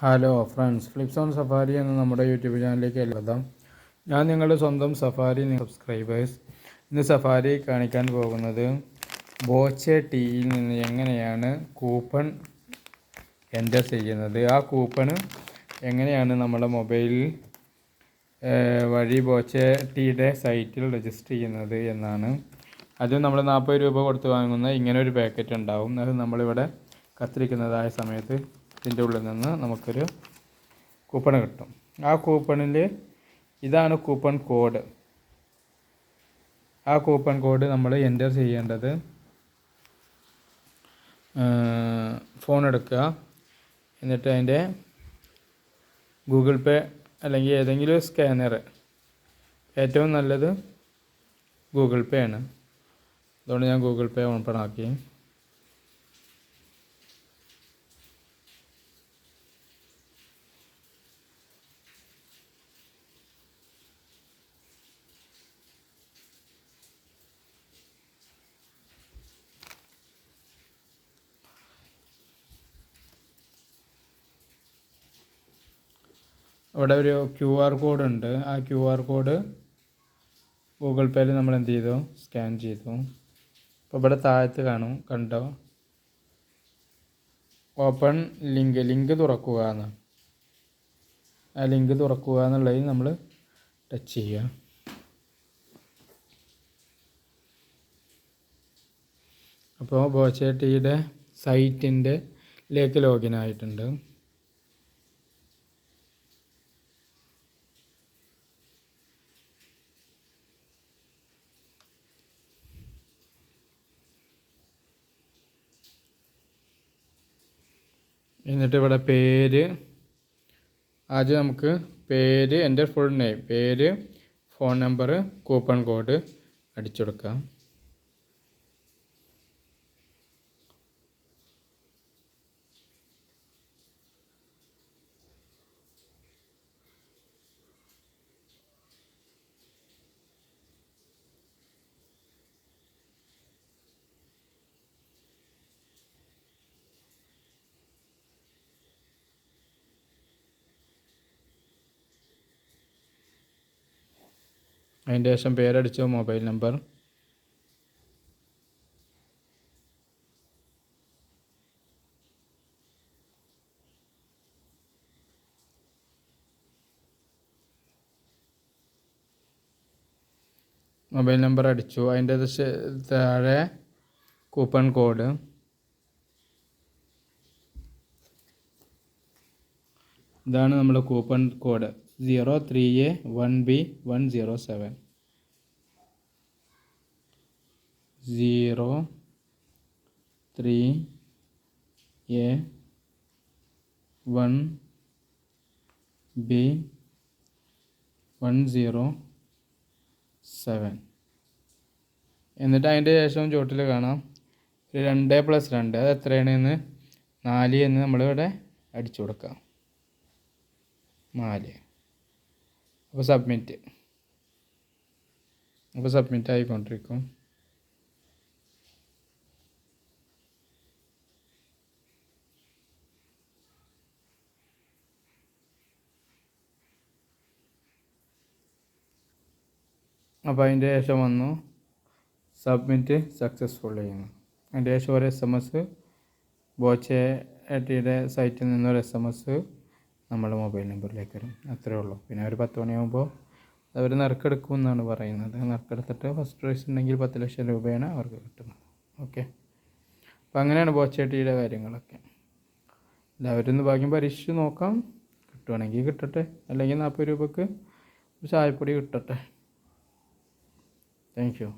Hello friends Flips on Safari എന്ന നമ്മുടെ YouTube ചാനലിലേക്ക് എല്ലാം ഞാൻ നിങ്ങളുടെ സ്വന്തം സഫാരി സബ്സ്ക്രൈബേഴ്സ് ഇന്ന് സഫാരി കാണിക്കാൻ പോകുന്നത് ബോച്ചെ ടീയിൽ നിന്ന് എങ്ങനെയാണ് കൂപ്പൺ എന്റർ ചെയ്യുന്നത്? ആ കൂപ്പൺ എങ്ങനെയാണ് നമ്മുടെ മൊബൈലിൽ വഴി ബോച്ചെ ടീയുടെ സൈറ്റിൽ രജിസ്റ്റർ ചെയ്യുന്നത് എന്നാണ്. അത് നമ്മൾ നാൽപ്പത് രൂപ കൊടുത്ത് വാങ്ങുന്ന ഇങ്ങനെ ഒരു പാക്കറ്റ് ഉണ്ടാവും. അത് നമ്മളിവിടെ കത്തിരിക്കുന്നതായ സമയത്ത് ഇതിന്റെ ഉള്ളിൽ നിന്ന് നമുക്കൊരു കൂപ്പൺ കിട്ടും. ആ കൂപ്പണിൽ ഇതാണ് കൂപ്പൺ കോഡ്. ആ കൂപ്പൺ കോഡ് നമ്മൾ എന്റർ ചെയ്യേണ്ടത് ഫോൺ എടുക്കുക. എന്നിട്ട് അതിന്റെ ഗൂഗിൾ പേ അല്ലെങ്കിൽ ഏതെങ്കിലും സ്കാനർ. ഏറ്റവും നല്ലത് ഗൂഗിൾ പേ ആണ്. അതുകൊണ്ട് ഞാൻ ഗൂഗിൾ പേ ഓപ്പൺ ആക്കി. അവിടെ ഒരു ക്യു ആർ കോഡ് ഉണ്ട്. ആ ക്യു ആർ കോഡ് ഗൂഗിൾ പേയിൽ നമ്മൾ എന്ത് ചെയ്തു? സ്കാൻ ചെയ്തു. അപ്പോൾ ഇവിടെ താഴത്ത് കാണും. കണ്ടോ? ഓപ്പൺ ലിങ്ക് ലിങ്ക് തുറക്കുക എന്ന്. ആ ലിങ്ക് തുറക്കുക എന്നുള്ളതിൽ നമ്മൾ ടച്ച് ചെയ്യുക. അപ്പോൾ ബോച്ചേട്ടിയുടെ സൈറ്റിന്റെ ലേക്ക് ലോഗിൻ ആയിട്ടുണ്ട്. എന്നിട്ട് ഇവിടെ പേര് ആദ്യം നമുക്ക് പേര് എന്റെ ഫുൾ നെയിം പേര് ഫോൺ നമ്പർ കൂപ്പൺ കോഡ് അടിച്ചു കൊടുക്കാം. അതിന്റെ ശേഷം പേരടിച്ചോ മൊബൈൽ നമ്പർ. മൊബൈൽ നമ്പർ അടിച്ചു. അതിന്റെ താഴെ കൂപ്പൺ കോഡ്. ഇതാണ് നമ്മുടെ coupon code. Zero three A one B one zero seven zero three A one B one zero seven എന്നിട്ട് അതിന്റെ ശേഷം ചോട്ടിൽ കാണാം. ഒരു രണ്ട് പ്ലസ് രണ്ട് അത് എത്രയാണെന്ന് നാല് എന്ന് നമ്മളിവിടെ അടിച്ചു കൊടുക്കാം. നാല്. അപ്പോൾ സബ്മിറ്റ് അപ്പോൾ സബ്മിറ്റ് ആയിക്കൊണ്ടിരിക്കും അപ്പോൾ അതിന്റെ ശേഷം വന്നു. സബ്മിറ്റ് സക്സസ്ഫുൾ ചെയ്യുന്നു അതിന്റെ ശേഷം ഒരു എസ് എം എസ് ബോച്ചെ ടിയുടെ സൈറ്റിൽ നിന്നൊരു എസ് എം എസ് നമ്മുടെ മൊബൈൽ നമ്പറിലേക്ക് വരും. അത്രേ ഉള്ളൂ. പിന്നെ ഒരു പത്ത് മണിയാകുമ്പോൾ അവർ നറുക്കെടുക്കും എന്നാണ് പറയുന്നത്. നറുക്കെടുത്തിട്ട് ഫസ്റ്റ് പ്രൈസ് ഉണ്ടെങ്കിൽ പത്ത് ലക്ഷം രൂപയാണ് അവർക്ക് കിട്ടുന്നത്. ഓക്കെ അപ്പോൾ അങ്ങനെയാണ് ബോച്ചേട്ടിയുടെ കാര്യങ്ങളൊക്കെ. എല്ലാവരും ഭാഗ്യം പരീക്ഷിച്ച് നോക്കാം. കിട്ടുവാണെങ്കിൽ കിട്ടട്ടെ. അല്ലെങ്കിൽ നാൽപ്പത് രൂപക്ക് ചായപ്പൊടി കിട്ടട്ടെ. Thank you